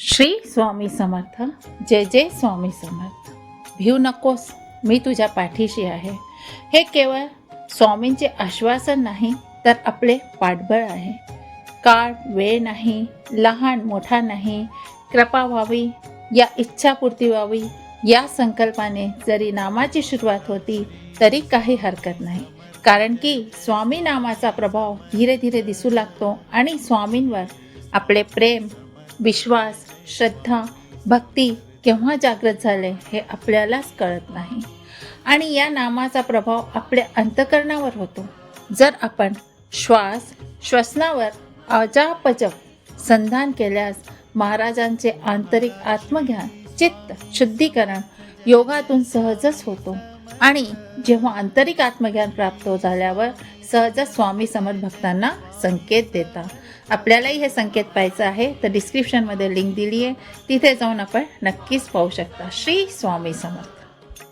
श्री स्वामी समर्थ. जय जय स्वामी समर्थ. भिऊ नकोस मी तुझ्या पाठीशी आहे. हे केवळ स्वामींचे आश्वासन नाही तर आपले पाठबळ आहे. काळ वेळ नाही लहान मोठा नाही कृपा व्हावी या इच्छापूर्ती व्हावी या संकल्पाने जरी नामाची सुरुवात होती तरी काही हरकत नाही. कारण की स्वामी नामाचा प्रभाव धीरे धीरे दिसू लागतो आणि स्वामींवर आपले प्रेम विश्वास श्रद्धा भक्ती केव्हा जागृत झाले हे आपल्यालाच कळत नाही. आणि या नामाचा प्रभाव आपल्या अंतकरणावर होतो. जर आपण श्वास श्वसनावर अजापजप संधान केल्यास महाराजांचे आंतरिक आत्मज्ञान चित्त शुद्धीकरण योगातून सहजच होतो. आणि जेव्हा आंतरिक आत्मज्ञान प्राप्त झाल्यावर सहजच स्वामी समर्थ भक्तांना संकेत देतात आपल्यालाही हे संकेत पाहायचं आहे तर डिस्क्रिप्शनमध्ये लिंक दिली आहे तिथे जाऊन आपण नक्कीच पाहू शकता. श्री स्वामी समर्थ.